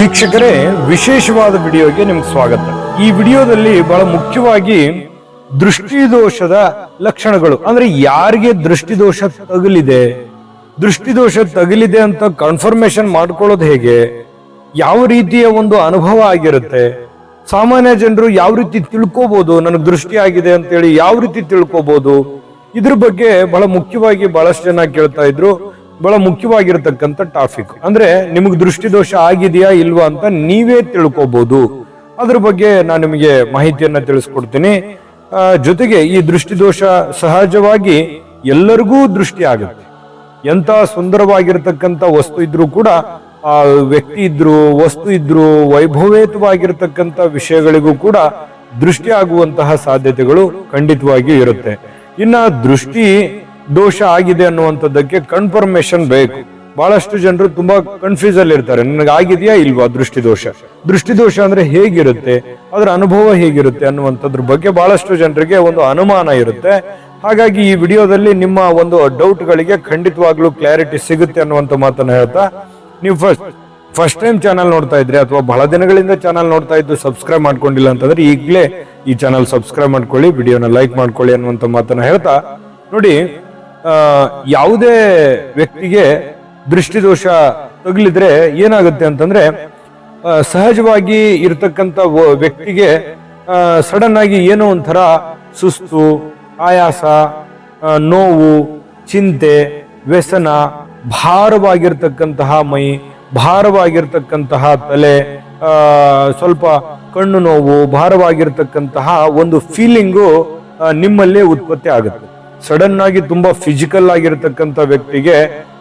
ವೀಕ್ಷಕರೇ, ವಿಶೇಷವಾದ ವಿಡಿಯೋಗೆ ನಿಮ್ಗೆ ಸ್ವಾಗತ. ಈ ವಿಡಿಯೋದಲ್ಲಿ ಬಹಳ ಮುಖ್ಯವಾಗಿ ದೃಷ್ಟಿದೋಷದ ಲಕ್ಷಣಗಳು. ಅಂದ್ರೆ ಯಾರಿಗೆ ದೃಷ್ಟಿದೋಷ ತಗಲಿದೆ? ದೃಷ್ಟಿದೋಷ ತಗಲಿದೆ ಅಂತ ಕನ್ಫರ್ಮೇಶನ್ ಮಾಡ್ಕೊಳ್ಳೋದು ಹೇಗೆ? ಯಾವ ರೀತಿಯ ಒಂದು ಅನುಭವ ಆಗಿರುತ್ತೆ? ಸಾಮಾನ್ಯ ಜನರು ಯಾವ ರೀತಿ ತಿಳ್ಕೋಬಹುದು ನನಗೆ ದೃಷ್ಟಿ ಆಗಿದೆ ಅಂತೇಳಿ ಯಾವ ರೀತಿ ತಿಳ್ಕೋಬಹುದು ಇದ್ರ ಬಗ್ಗೆ ಬಹಳ ಮುಖ್ಯವಾಗಿ ಬಹಳಷ್ಟು ಜನ ಕೇಳ್ತಾ ಇದ್ರು. ಬಹಳ ಮುಖ್ಯವಾಗಿರತಕ್ಕಂತ ಟಾಪಿಕ್. ಅಂದ್ರೆ ನಿಮಗೆ ದೃಷ್ಟಿದೋಷ ಆಗಿದೆಯಾ ಇಲ್ವಾ ಅಂತ ನೀವೇ ತಿಳ್ಕೋಬಹುದು ಅದ್ರ ಬಗ್ಗೆ ನಾನು ನಿಮಗೆ ಮಾಹಿತಿಯನ್ನ ತಿಳಿಸ್ಕೊಡ್ತೀನಿ. ಜೊತೆಗೆ ಈ ದೃಷ್ಟಿದೋಷ ಸಹಜವಾಗಿ ಎಲ್ಲರಿಗೂ ದೃಷ್ಟಿ ಆಗುತ್ತೆ. ಎಂತ ಸುಂದರವಾಗಿರ್ತಕ್ಕಂಥ ವಸ್ತು ಇದ್ರೂ ಕೂಡ ಆ ವ್ಯಕ್ತಿ ಇದ್ರು, ವಸ್ತು ಇದ್ರು ವೈಭವೇತವಾಗಿರ್ತಕ್ಕಂಥ ವಿಷಯಗಳಿಗೂ ಕೂಡ ದೃಷ್ಟಿ ಆಗುವಂತಹ ಸಾಧ್ಯತೆಗಳು ಖಂಡಿತವಾಗಿಯೂ ಇರುತ್ತೆ. ಇನ್ನ ದೃಷ್ಟಿ ದೋಷ ಆಗಿದೆ ಅನ್ನುವಂಥದ್ದಕ್ಕೆ ಕನ್ಫರ್ಮೇಶನ್ ಬೇಕು. ಬಹಳಷ್ಟು ಜನರು ತುಂಬಾ ಕನ್ಫ್ಯೂಸ್ ಅಲ್ಲಿ ಇರ್ತಾರೆ. ನನಗೆ ಆಗಿದೆಯಾ ಇಲ್ವಾ ದೃಷ್ಟಿ ದೋಷ ಅಂದ್ರೆ ಹೇಗಿರುತ್ತೆ? ಅದರ ಅನುಭವ ಹೇಗಿರುತ್ತೆ ಅನ್ನುವಂಥದ್ರ ಬಗ್ಗೆ ಬಹಳಷ್ಟು ಜನರಿಗೆ ಒಂದು ಅನುಮಾನ ಇರುತ್ತೆ. ಹಾಗಾಗಿ ಈ ವಿಡಿಯೋದಲ್ಲಿ ನಿಮ್ಮ ಒಂದು ಡೌಟ್ ಗಳಿಗೆ ಖಂಡಿತವಾಗ್ಲೂ ಕ್ಲಾರಿಟಿ ಸಿಗುತ್ತೆ ಅನ್ನುವಂಥ ಮಾತನ್ನ ಹೇಳ್ತಾ, ನೀವು ಫಸ್ಟ್ ಫಸ್ಟ್ ಟೈಮ್ ಚಾನಲ್ ನೋಡ್ತಾ ಇದ್ರೆ ಅಥವಾ ಬಹಳ ದಿನಗಳಿಂದ ಚಾನಲ್ ನೋಡ್ತಾ ಇದ್ದು ಸಬ್ಸ್ಕ್ರೈಬ್ ಮಾಡ್ಕೊಂಡಿಲ್ಲ ಅಂತಂದ್ರೆ ಈಗಲೇ ಈ ಚಾನಲ್ ಸಬ್ಸ್ಕ್ರೈಬ್ ಮಾಡ್ಕೊಳ್ಳಿ, ವಿಡಿಯೋನ ಲೈಕ್ ಮಾಡ್ಕೊಳ್ಳಿ ಅನ್ನುವಂಥ ಮಾತನ್ನ ಹೇಳ್ತಾ, ನೋಡಿ ಯಾವುದೇ ವ್ಯಕ್ತಿಗೆ ದೃಷ್ಟಿದೋಷ ತಗಲಿದ್ರೆ ಏನಾಗುತ್ತೆ ಅಂತಂದ್ರೆ ಸಹಜವಾಗಿ ಇರತಕ್ಕಂತ ವ್ಯಕ್ತಿಗೆ ಸಡನ್ ಆಗಿ ಏನೋ ಒಂಥರ ಸುಸ್ತು, ಆಯಾಸ ನೋವು, ಚಿಂತೆ, ವ್ಯಸನ, ಭಾರವಾಗಿರ್ತಕ್ಕಂತಹ ಮೈ, ಭಾರವಾಗಿರ್ತಕ್ಕಂತಹ ತಲೆ ಸ್ವಲ್ಪ ಕಣ್ಣು ನೋವು, ಭಾರವಾಗಿರ್ತಕ್ಕಂತಹ ಒಂದು ಫೀಲಿಂಗು ನಿಮ್ಮಲ್ಲಿ ಉತ್ಪತ್ತಿ ಆಗುತ್ತೆ. ಸಡನ್ ಆಗಿ ತುಂಬಾ ಫಿಸಿಕಲ್ ಆಗಿರತಕ್ಕಂತ ವ್ಯಕ್ತಿಗೆ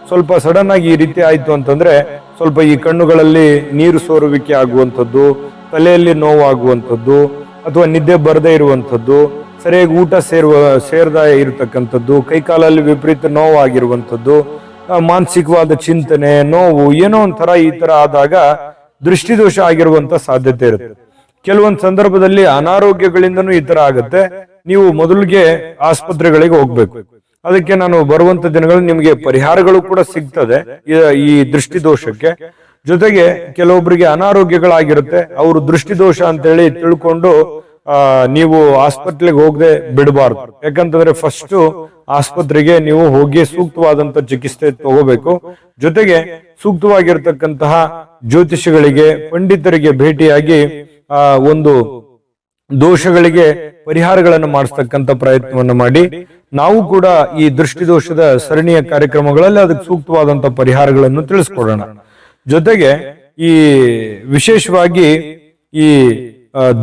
ಸ್ವಲ್ಪ ಸಡನ್ ಆಗಿ ಈ ರೀತಿ ಆಯ್ತು ಅಂತಂದ್ರೆ ಸ್ವಲ್ಪ ಈ ಕಣ್ಣುಗಳಲ್ಲಿ ನೀರು ಸೋರುವಿಕೆ ಆಗುವಂಥದ್ದು, ತಲೆಯಲ್ಲಿ ನೋವಾಗುವಂಥದ್ದು ಅಥವಾ ನಿದ್ದೆ ಬರದೇ ಇರುವಂಥದ್ದು, ಸರಿಯಾಗಿ ಊಟ ಸೇರುವ, ಸೇರ್ದ ಇರತಕ್ಕಂಥದ್ದು, ಕೈಕಾಲಲ್ಲಿ ವಿಪರೀತ ನೋವಾಗಿರುವಂಥದ್ದು ಮಾನಸಿಕವಾದ ಚಿಂತನೆ, ನೋವು, ಏನೋ ಒಂಥರ ಈ ತರ ಆದಾಗ ದೃಷ್ಟಿದೋಷ ಆಗಿರುವಂತ ಸಾಧ್ಯತೆ ಇರುತ್ತೆ. ಕೆಲವೊಂದು ಸಂದರ್ಭದಲ್ಲಿ ಅನಾರೋಗ್ಯಗಳಿಂದನೂ ಈ ತರ ಆಗುತ್ತೆ. ನೀವು ಮೊದಲಿಗೆ ಆಸ್ಪತ್ರೆಗಳಿಗೆ ಹೋಗ್ಬೇಕು. ಅದಕ್ಕೆ ನಾನು ಬರುವಂತ ದಿನಗಳಲ್ಲಿ ನಿಮಗೆ ಪರಿಹಾರಗಳು ಕೂಡ ಸಿಗ್ತದೆ ಈ- ದೃಷ್ಟಿ ದೃಷ್ಟಿದೋಷಕ್ಕೆ. ಜೊತೆಗೆ ಕೆಲವೊಬ್ಬರಿಗೆ ಅನಾರೋಗ್ಯಗಳಾಗಿರುತ್ತೆ ಅವರು ದೃಷ್ಟಿದೋಷ ಅಂತೇಳಿ ತಿಳ್ಕೊಂಡು ಆ, ನೀವು ಆಸ್ಪತ್ರೆಗೆ ಹೋಗದೆ ಬಿಡಬಾರ್ದು. ಯಾಕಂತಂದ್ರೆ ಫಸ್ಟ್ ಆಸ್ಪತ್ರೆಗೆ ನೀವು ಹೋಗಿ ಸೂಕ್ತವಾದಂತ ಚಿಕಿತ್ಸೆ ತಗೋಬೇಕು. ಜೊತೆಗೆ ಸೂಕ್ತವಾಗಿರ್ತಕ್ಕಂತಹ ಜ್ಯೋತಿಷಿಗಳಿಗೆ ಪಂಡಿತರಿಗೆ ಭೇಟಿಯಾಗಿ ಆ ಒಂದು ದೋಷಗಳಿಗೆ ಪರಿಹಾರಗಳನ್ನು ಮಾಡಿಸ್ತಕ್ಕಂಥ ಪ್ರಯತ್ನವನ್ನು ಮಾಡಿ ನಾವು ಕೂಡ ಈ ದೃಷ್ಟಿದೋಷದ ಸರಣಿಯ ಕಾರ್ಯಕ್ರಮಗಳಲ್ಲಿ ಅದಕ್ಕೆ ಸೂಕ್ತವಾದಂತ ಪರಿಹಾರಗಳನ್ನು ತಿಳಿಸ್ಕೊಡೋಣ. ಜೊತೆಗೆ ಈ ವಿಶೇಷವಾಗಿ ಈ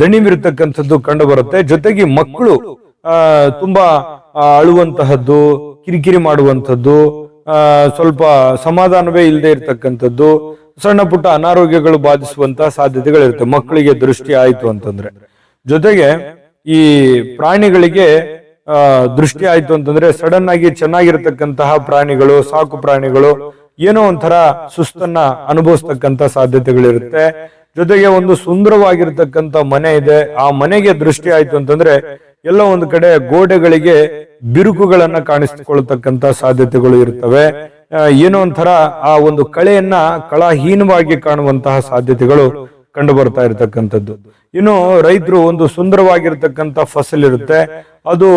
ದಣಿವಿರತಕ್ಕಂಥದ್ದು ಕಂಡು ಬರುತ್ತೆ ಜೊತೆಗೆ ಮಕ್ಕಳು ಆ, ತುಂಬಾ ಅಳುವಂತಹದ್ದು ಕಿರಿಕಿರಿ ಮಾಡುವಂಥದ್ದು ಆ, ಸ್ವಲ್ಪ ಸಮಾಧಾನವೇ ಇಲ್ಲದೆ ಇರತಕ್ಕಂಥದ್ದು ಸಣ್ಣ ಪುಟ್ಟ ಅನಾರೋಗ್ಯಗಳು ಬಾಧಿಸುವಂತಹ ಸಾಧ್ಯತೆಗಳಿರುತ್ತೆ ಮಕ್ಕಳಿಗೆ ದೃಷ್ಟಿ ಆಯ್ತು ಅಂತಂದ್ರೆ. ಜೊತೆಗೆ ಈ ಪ್ರಾಣಿಗಳಿಗೆ ದೃಷ್ಟಿ ಆಯ್ತು ಅಂತಂದ್ರೆ ಸಡನ್ ಆಗಿ ಚೆನ್ನಾಗಿರ್ತಕ್ಕಂತಹ ಪ್ರಾಣಿಗಳು, ಸಾಕು ಪ್ರಾಣಿಗಳು ಏನೋ ಒಂಥರ ಸುಸ್ತನ್ನ ಅನುಭವಿಸ್ತಕ್ಕಂತ ಸಾಧ್ಯತೆಗಳಿರುತ್ತೆ. ಜೊತೆಗೆ ಒಂದು ಸುಂದರವಾಗಿರ್ತಕ್ಕಂತ ಮನೆ ಇದೆ. ಆ ಮನೆಗೆ ದೃಷ್ಟಿ ಆಯ್ತು ಅಂತಂದ್ರೆ ಎಲ್ಲ ಒಂದು ಕಡೆ ಗೋಡೆಗಳಿಗೆ ಬಿರುಕುಗಳನ್ನ ಕಾಣಿಸಿಕೊಳ್ತಕ್ಕಂತ ಸಾಧ್ಯತೆಗಳು ಇರ್ತವೆ. ಏನೋ ಒಂಥರ ಆ ಒಂದು ಕಳೆಯನ್ನ ಕಳಹೀನವಾಗಿ ಕಾಣುವಂತಹ ಸಾಧ್ಯತೆಗಳು ಕಂಡು ಬರ್ತಾ ಇರತಕ್ಕಂಥದ್ದು. ಇನ್ನು ರೈತರು ಒಂದು ಸುಂದರವಾಗಿರ್ತಕ್ಕಂಥ ಫಸಲ್ ಇರುತ್ತೆ. ಅದು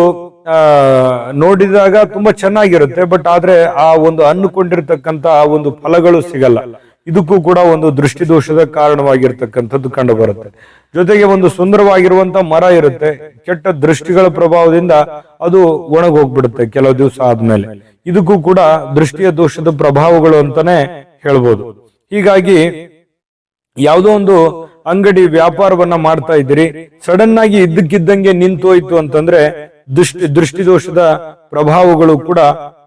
ನೋಡಿದಾಗ ತುಂಬಾ ಚೆನ್ನಾಗಿರುತ್ತೆ, ಬಟ್ ಆದ್ರೆ ಆ ಒಂದು ಅನ್ನುಕೊಂಡಿರ್ತಕ್ಕಂಥ ಆ ಒಂದು ಫಲಗಳು ಸಿಗಲ್ಲ. ಇದಕ್ಕೂ ಕೂಡ ಒಂದು ದೃಷ್ಟಿದೋಷದ ಕಾರಣವಾಗಿರ್ತಕ್ಕಂಥದ್ದು ಕಂಡು ಬರುತ್ತೆ ಜೊತೆಗೆ ಒಂದು ಸುಂದರವಾಗಿರುವಂತ ಮರ ಇರುತ್ತೆ. ಕೆಟ್ಟ ದೃಷ್ಟಿಗಳ ಪ್ರಭಾವದಿಂದ ಅದು ಒಣಗೋಗ್ಬಿಡುತ್ತೆ ಕೆಲವು ದಿವಸ ಆದ್ಮೇಲೆ. ಇದಕ್ಕೂ ಕೂಡ ದೃಷ್ಟಿಯ ದೋಷದ ಪ್ರಭಾವಗಳು ಅಂತಾನೆ ಹೇಳ್ಬೋದು. ಹೀಗಾಗಿ ಯಾವುದೋ ಒಂದು ಅಂಗಡಿ ವ್ಯಾಪಾರವನ್ನ ಮಾಡ್ತಾ ಇದ್ದೀರಿ. ಸಡನ್ ಆಗಿ ಇದ್ದಕ್ಕಿದ್ದಂಗೆ ನಿಂತೋಯ್ತು ಅಂತಂದ್ರೆ ದೃಷ್ಟಿ, ದೃಷ್ಟಿದೋಷದ ಪ್ರಭಾವಗಳು ಕೂಡ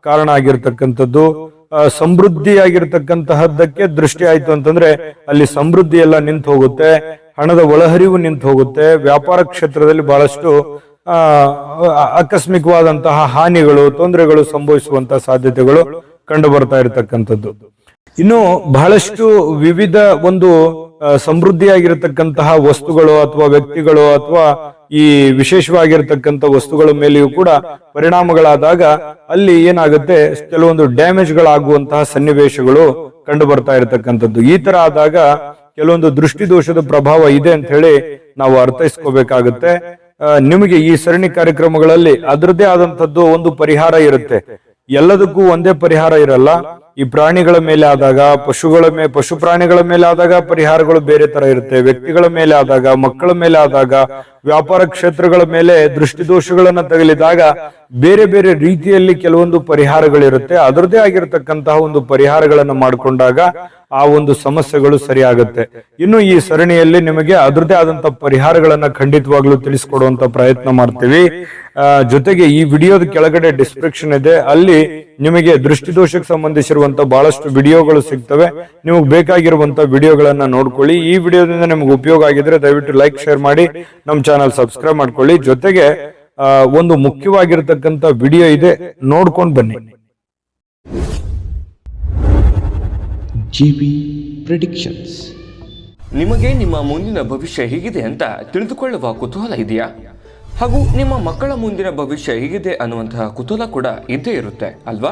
ಕಾರಣ ಆಗಿರ್ತಕ್ಕಂಥದ್ದು. ಸಮೃದ್ಧಿ ಸಮೃದ್ಧಿಯಾಗಿರ್ತಕ್ಕಂತಹದ್ದಕ್ಕೆ ದೃಷ್ಟಿ ಆಯ್ತು ಅಂತಂದ್ರೆ ಅಲ್ಲಿ ಸಮೃದ್ಧಿ ಎಲ್ಲ ನಿಂತು ಹೋಗುತ್ತೆ. ಹಣದ ಒಳಹರಿವು ನಿಂತು ಹೋಗುತ್ತೆ. ವ್ಯಾಪಾರ ಕ್ಷೇತ್ರದಲ್ಲಿ ಬಹಳಷ್ಟು ಆಕಸ್ಮಿಕವಾದಂತಹ ಹಾನಿಗಳು, ತೊಂದರೆಗಳು ಸಂಭವಿಸುವಂತಹ ಸಾಧ್ಯತೆಗಳು ಕಂಡು ಬರ್ತಾ ಇರತಕ್ಕಂಥದ್ದು. ಇನ್ನು ಬಹಳಷ್ಟು ವಿವಿಧ ಒಂದು ಸಮೃದ್ಧಿಯಾಗಿರತಕ್ಕಂತಹ ವಸ್ತುಗಳು ಅಥವಾ ವ್ಯಕ್ತಿಗಳು ಅಥವಾ ಈ ವಿಶೇಷವಾಗಿರ್ತಕ್ಕಂಥ ವಸ್ತುಗಳ ಮೇಲೆಯೂ ಕೂಡ ಪರಿಣಾಮಗಳಾದಾಗ ಅಲ್ಲಿ ಏನಾಗುತ್ತೆ, ಕೆಲವೊಂದು ಡ್ಯಾಮೇಜ್ಗಳಾಗುವಂತಹ ಸನ್ನಿವೇಶಗಳು ಕಂಡು ಬರ್ತಾ ಇರತಕ್ಕಂಥದ್ದು. ಈ ತರ ಆದಾಗ ಕೆಲವೊಂದು ದೃಷ್ಟಿ ದೋಷದ ಪ್ರಭಾವ ಇದೆ ಅಂತ ಹೇಳಿ ನಾವು ಅರ್ಥೈಸ್ಕೋಬೇಕಾಗುತ್ತೆ. ನಿಮಗೆ ಈ ಸರಣಿ ಕಾರ್ಯಕ್ರಮಗಳಲ್ಲಿ ಅದರದೇ ಆದಂತದ್ದು ಒಂದು ಪರಿಹಾರ ಇರುತ್ತೆ. ಎಲ್ಲದಕ್ಕೂ ಒಂದೇ ಪರಿಹಾರ ಇರಲ್ಲ. ಈ ಪ್ರಾಣಿಗಳ ಮೇಲೆ ಆದಾಗ, ಪಶುಗಳ ಮೇಲೆ ಪಶು ಪ್ರಾಣಿಗಳ ಮೇಲೆ ಆದಾಗ ಪರಿಹಾರಗಳು ಬೇರೆ ತರ ಇರುತ್ತೆ. ವ್ಯಕ್ತಿಗಳ ಮೇಲೆ ಆದಾಗ, ಮಕ್ಕಳ ಮೇಲೆ ಆದಾಗ, ವ್ಯಾಪಾರ ಕ್ಷೇತ್ರಗಳ ಮೇಲೆ ದೃಷ್ಟಿದೋಷಗಳನ್ನ ತಗಲಿದಾಗ ಬೇರೆ ಬೇರೆ ರೀತಿಯಲ್ಲಿ ಕೆಲವೊಂದು ಪರಿಹಾರಗಳಿರುತ್ತೆ. ಅದರದೇ ಆಗಿರತಕ್ಕಂತಹ ಒಂದು ಪರಿಹಾರಗಳನ್ನ ಮಾಡಿಕೊಂಡಾಗ ಆ ಒಂದು ಸಮಸ್ಯೆಗಳು ಸರಿಯಾಗುತ್ತೆ. ಇನ್ನು ಈ ಸರಣಿಯಲ್ಲಿ ನಿಮಗೆ ಅದರದೇ ಆದಂತ ಪರಿಹಾರಗಳನ್ನ ಖಂಡಿತವಾಗ್ಲೂ ತಿಳಿಸ್ಕೊಡುವಂತ ಪ್ರಯತ್ನ ಮಾಡ್ತೀವಿ. ಜೊತೆಗೆ ಈ ವಿಡಿಯೋದ ಕೆಳಗಡೆ ಡಿಸ್ಕ್ರಿಪ್ಷನ್ ಇದೆ. ಅಲ್ಲಿ ನಿಮಗೆ ದೃಷ್ಟಿದೋಷಕ್ಕೆ ಸಂಬಂಧಿಸಿರುವಂತ ಬಹಳಷ್ಟು ವಿಡಿಯೋಗಳು ಸಿಗ್ತವೆ. ನಿಮಗೆ ಬೇಕಾಗಿರುವಂತ ವಿಡಿಯೋಗಳನ್ನ ನೋಡ್ಕೊಳ್ಳಿ. ಈ ವಿಡಿಯೋದಿಂದ ನಿಮ್ಗೆ ಉಪಯೋಗ ಆಗಿದ್ರೆ ದಯವಿಟ್ಟು ಲೈಕ್ ಶೇರ್ ಮಾಡಿ. ನಮ್ಮ ಚಾನಲ್ ಸಬ್ಸ್ಕ್ರೈಬ್ ಮಾಡ್ಕೊಳ್ಳಿ. ಜೊತೆಗೆ ಒಂದು ಮುಖ್ಯವಾಗಿರತಕ್ಕಂತ ವಿಡಿಯೋ ಇದೆ. ನೋಡ್ಕೊಂಡು ಬನ್ನಿ. ಪ್ರಿಡಿಕ್ಷನ್ಸ್. ನಿಮಗೆ ನಿಮ್ಮ ಮುಂದಿನ ಭವಿಷ್ಯ ಹೇಗಿದೆ ಅಂತ ತಿಳಿದುಕೊಳ್ಳುವ ಕುತೂಹಲ ಇದೆಯಾ? ಹಾಗೂ ನಿಮ್ಮ ಮಕ್ಕಳ ಮುಂದಿನ ಭವಿಷ್ಯ ಹೇಗಿದೆ ಅನ್ನುವಂತಹ ಕುತೂಹಲ ಕೂಡ ಇದ್ದೇ ಇರುತ್ತೆ ಅಲ್ವಾ?